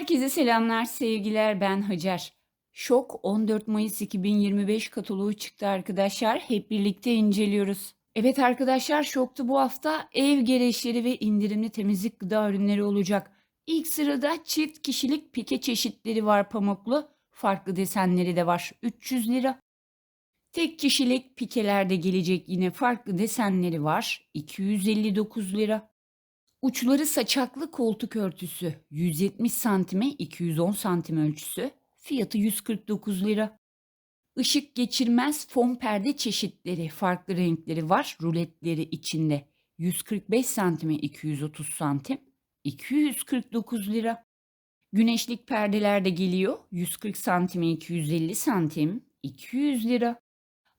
Herkese selamlar, sevgiler. Ben Hacer. Şok 14 Mayıs 2025 kataloğu çıktı arkadaşlar. Hep birlikte inceliyoruz. Evet arkadaşlar Şok'ta bu hafta ev gereçleri ve indirimli temizlik gıda ürünleri olacak. İlk sırada çift kişilik pike çeşitleri var pamuklu. Farklı desenleri de var. 300 lira. Tek kişilik pikelerde gelecek yine farklı desenleri var. 259 lira. Uçları saçaklı koltuk örtüsü 170 santime 210 santim ölçüsü. Fiyatı 149 lira. Işık geçirmez fon perde çeşitleri farklı renkleri var. Ruletleri içinde 145 santime 230 santim. 249 lira. Güneşlik perdeler de geliyor. 140 santime 250 santim. 200 lira.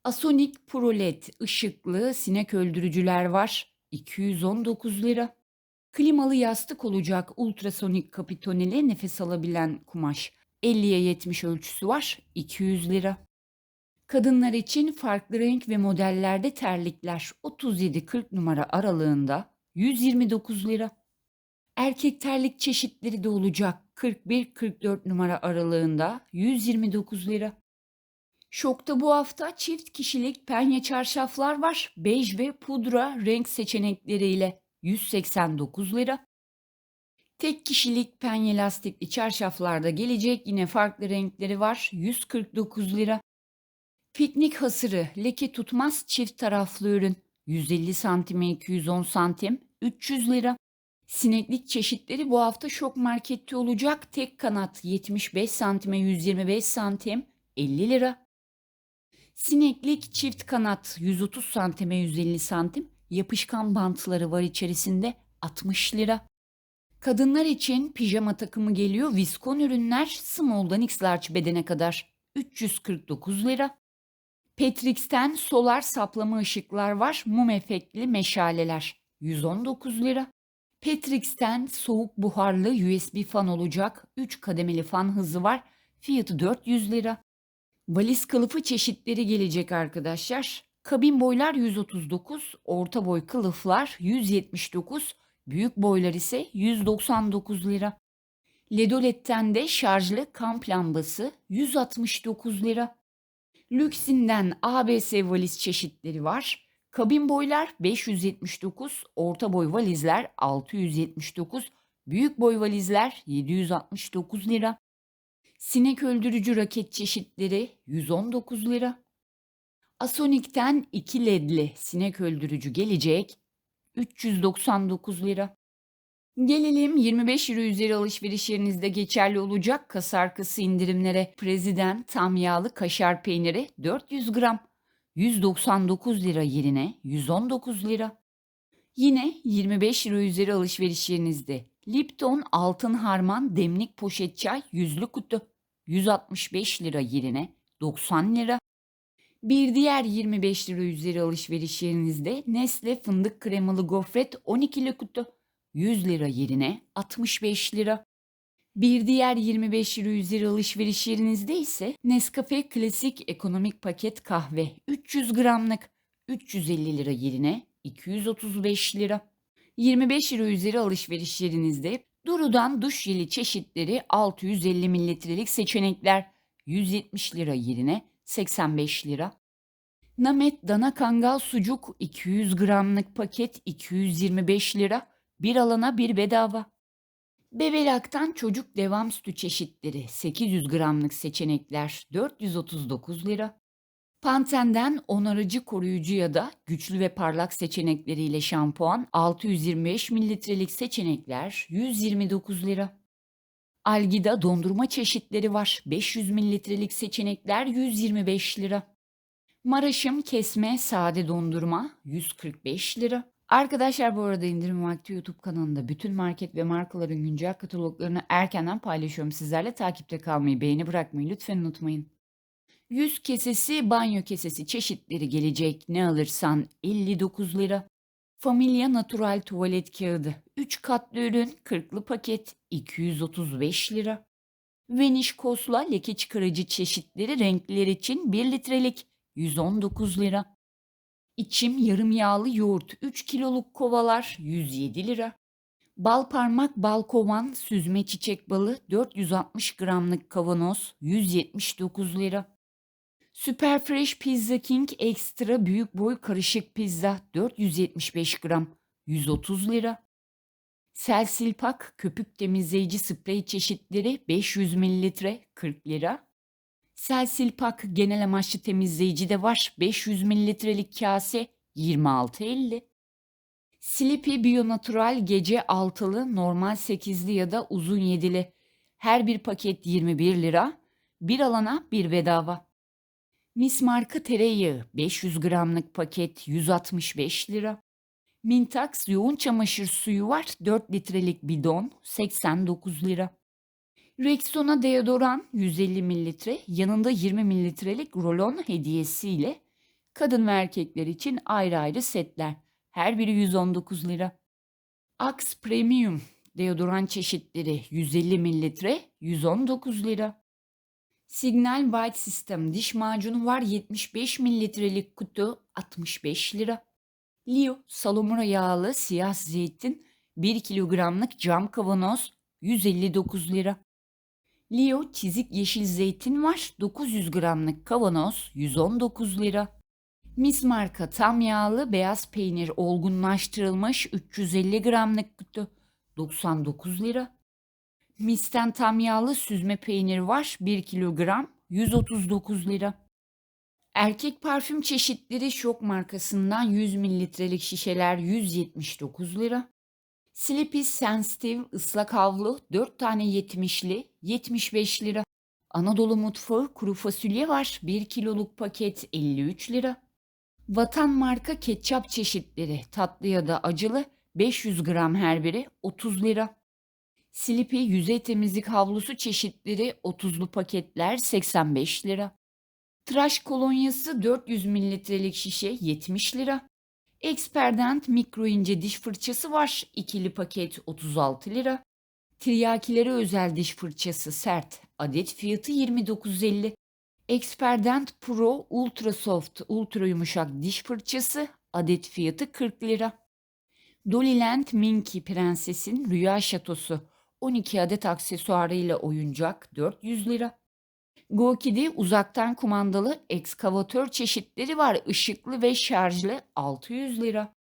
Asonic Pro LED ışıklı sinek öldürücüler var. 219 lira. Klimalı yastık olacak ultrasonik kapitoneli nefes alabilen kumaş. 50'ye 70 ölçüsü var. 200 lira. Kadınlar için farklı renk ve modellerde terlikler 37-40 numara aralığında 129 lira. Erkek terlik çeşitleri de olacak 41-44 numara aralığında 129 lira. Şokta bu hafta çift kişilik penye çarşaflar var. Bej ve pudra renk seçenekleriyle 189 lira. Tek kişilik penye lastikli çarşaflarda gelecek yine farklı renkleri var. 149 lira. Piknik hasırı leke tutmaz çift taraflı ürün. 150 santime 210 santim 300 lira. Sineklik çeşitleri bu hafta şok markette olacak. Tek kanat 75 santime 125 santim 50 lira. Sineklik çift kanat 130 santime 150 santim. Yapışkan bantları var içerisinde 60 lira. Kadınlar için pijama takımı geliyor. Viskon ürünler small'dan x large bedene kadar 349 lira. Petrix'ten solar saplama ışıklar var. Mum efektli meşaleler 119 lira. Petrix'ten soğuk buharlı USB fan olacak. 3 kademeli fan hızı var. Fiyatı 400 lira. Valiz kılıfı çeşitleri gelecek arkadaşlar. Kabin boylar 139, orta boy kılıflar 179, büyük boylar ise 199 lira. Ledolet'ten de şarjlı kamp lambası 169 lira. Lüksinden ABS valiz çeşitleri var. Kabin boylar 579, orta boy valizler 679, büyük boy valizler 769 lira. Sinek öldürücü raket çeşitleri 119 lira. Asonik'ten 2 ledli sinek öldürücü gelecek 399 lira. Gelelim 25 euro üzeri alışveriş yerinizde geçerli olacak kasa arkası indirimlere. Prezident tam yağlı kaşar peyniri 400 gram 199 lira yerine 119 lira. Yine 25 euro üzeri alışveriş yerinizde Lipton altın harman demlik poşet çay yüzlü kutu 165 lira yerine 90 lira. Bir diğer 25 lira üzeri alışveriş yerinizde Nestle fındık kremalı gofret 12'li kutu 100 lira yerine 65 lira. Bir diğer 25 lira üzeri alışveriş yerinizde ise Nescafe klasik ekonomik paket kahve 300 gramlık 350 lira yerine 235 lira. 25 lira üzeri alışveriş yerinizde Duru'dan duş jeli çeşitleri 650 mililitrelik seçenekler 170 lira yerine 85 lira. Namet dana kangal sucuk 200 gramlık paket 225 lira. Bir alana bir bedava. Bebelak'tan çocuk devam sütü çeşitleri 800 gramlık seçenekler 439 lira. Panten'den onarıcı koruyucu ya da güçlü ve parlak seçenekleriyle şampuan 625 mililitrelik seçenekler 129 lira. Algida dondurma çeşitleri var. 500 mililitrelik seçenekler 125 lira. Maraşım kesme sade dondurma 145 lira. Arkadaşlar bu arada indirim vakti YouTube kanalında bütün market ve markaların güncel kataloglarını erkenden paylaşıyorum. Sizlerle takipte kalmayı, beğeni bırakmayı lütfen unutmayın. Yüz kesesi, banyo kesesi çeşitleri gelecek. Ne alırsan 59 lira. Familia Natural tuvalet kağıdı. 3 katlı ürün 40'lı paket 235 lira. Vanish Kosla leke çıkarıcı çeşitleri renkler için 1 litrelik 119 lira. İçim yarım yağlı yoğurt 3 kiloluk kovalar 107 lira. Bal parmak bal kovan süzme çiçek balı 460 gramlık kavanoz 179 lira. Super Fresh Pizza King Extra büyük boy karışık pizza 475 gram 130 lira. Selsil Pak köpük temizleyici sprey çeşitleri 500 mililitre 40 lira. Selsil Pak genel amaçlı temizleyici de var 500 mililitrelik kase 26.50. Sleepy Bionatural gece altılı, normal sekizli ya da uzun yedili. Her bir paket 21 lira. Bir alana bir bedava. Mis marka tereyağı 500 gramlık paket 165 lira. Mintax yoğun çamaşır suyu var 4 litrelik bidon 89 lira. Rexona deodoran 150 mililitre yanında 20 mililitrelik rolon hediyesiyle kadın ve erkekler için ayrı ayrı setler. Her biri 119 lira. Axe Premium deodoran çeşitleri 150 mililitre 119 lira. Signal White System diş macunu var 75 mililitrelik kutu 65 lira. Leo salamura yağlı siyah zeytin 1 kilogramlık cam kavanoz 159 lira. Leo çizik yeşil zeytin var 900 gramlık kavanoz 119 lira. Mis marka tam yağlı beyaz peynir olgunlaştırılmış 350 gramlık kutu 99 lira. Mis'ten tam yağlı süzme peynir var 1 kilogram 139 lira. Erkek parfüm çeşitleri Şok markasından 100 mililitrelik şişeler 179 lira. Sleepy Sensitive ıslak havlu 4 tane 70'li 75 lira. Anadolu mutfağı kuru fasulye var 1 kiloluk paket 53 lira. Vatan marka ketçap çeşitleri tatlı ya da acılı 500 gram her biri 30 lira. Sleepy yüzey temizlik havlusu çeşitleri 30'lu paketler 85 lira. Tıraş kolonyası 400 mililitrelik şişe 70 lira. Experdent mikro ince diş fırçası var. ikili paket 36 lira. Tiryakilere özel diş fırçası sert. Adet fiyatı 29.50. Experdent Pro Ultra Soft Ultra yumuşak diş fırçası adet fiyatı 40 lira. Dollyland Minky Prenses'in Rüya Şatosu 12 adet aksesuarıyla oyuncak 400 lira. GoKi'de uzaktan kumandalı ekskavatör çeşitleri var. Işıklı ve şarjlı 600 lira.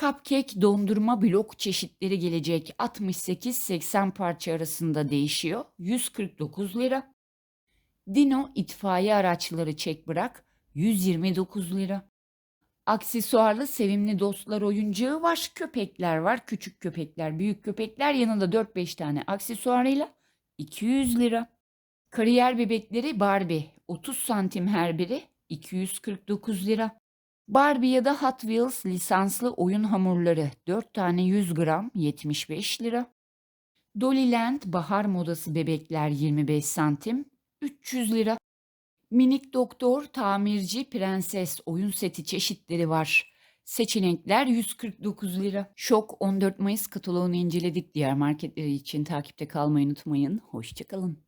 Cupcake dondurma blok çeşitleri gelecek 68-80 parça arasında değişiyor. 149 lira. Dino itfaiye araçları çek bırak 129 lira. Aksesuarlı sevimli dostlar oyuncağı var. Köpekler var. Küçük köpekler, büyük köpekler yanında 4-5 tane aksesuarıyla 200 lira. Kariyer bebekleri Barbie 30 santim her biri 249 lira. Barbie ya da Hot Wheels lisanslı oyun hamurları 4 tane 100 gram 75 lira. Dollyland bahar modası bebekler 25 santim 300 lira. Minik doktor tamirci prenses oyun seti çeşitleri var. Seçenekler 149 lira. Şok 14 Mayıs kataloğunu inceledik. Diğer marketleri için takipte kalmayı unutmayın. Hoşçakalın.